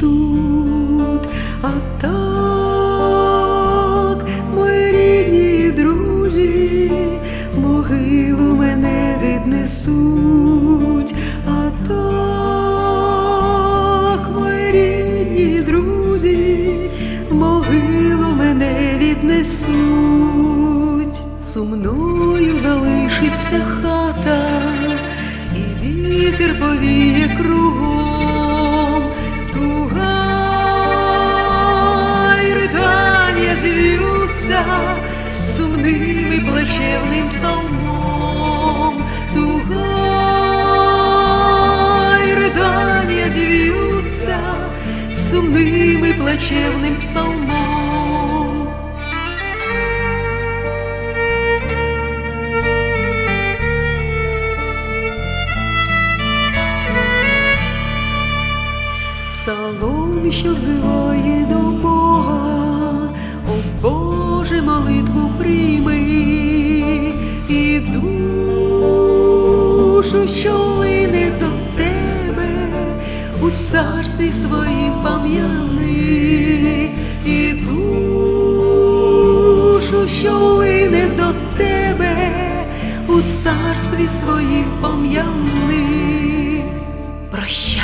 тут, а так, мої рідні друзі, могилу мене віднесуть, а так, мої рідні друзі, могилу мене віднесуть, сумною залишиться хата і вітер повітря. Плачевным псалмом. Туга и рыдания зевьются Сумным и плачевным псалмом. Псалом, еще взиває душу, що лине до тебе, у царстві своїм пам'яни, і душу, що лине до тебе, у царстві своїм пам'яни. Прощай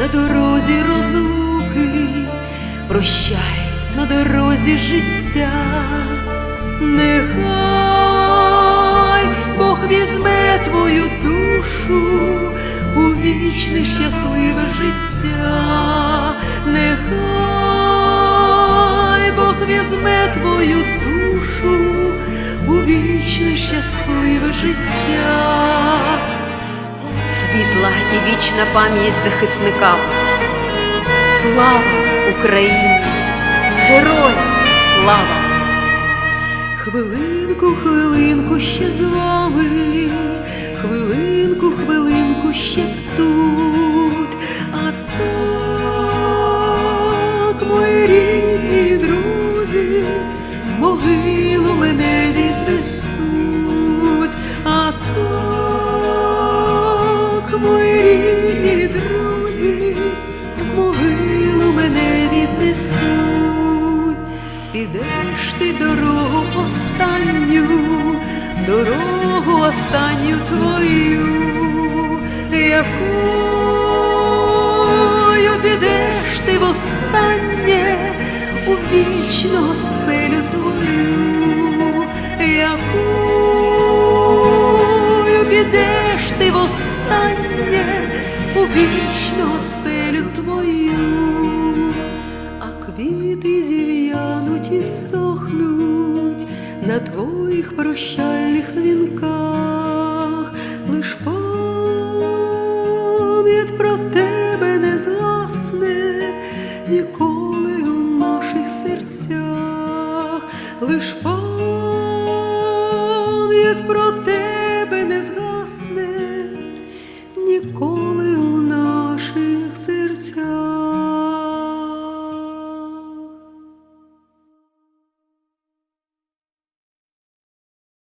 на дорозі розлуки, прощай на дорозі життя, нехай Бог візьме твою візьме твою душу у вічне щасливе життя світла і вічна пам'ять захисникам. Слава Україні! Героям слава! Хвилинку, хвилинку ще з вами, останню, дорогу останню твою, якою підеш ти востаннє у вічну прощальных вінках, лиш пам'ять про тебе не засне ніколи.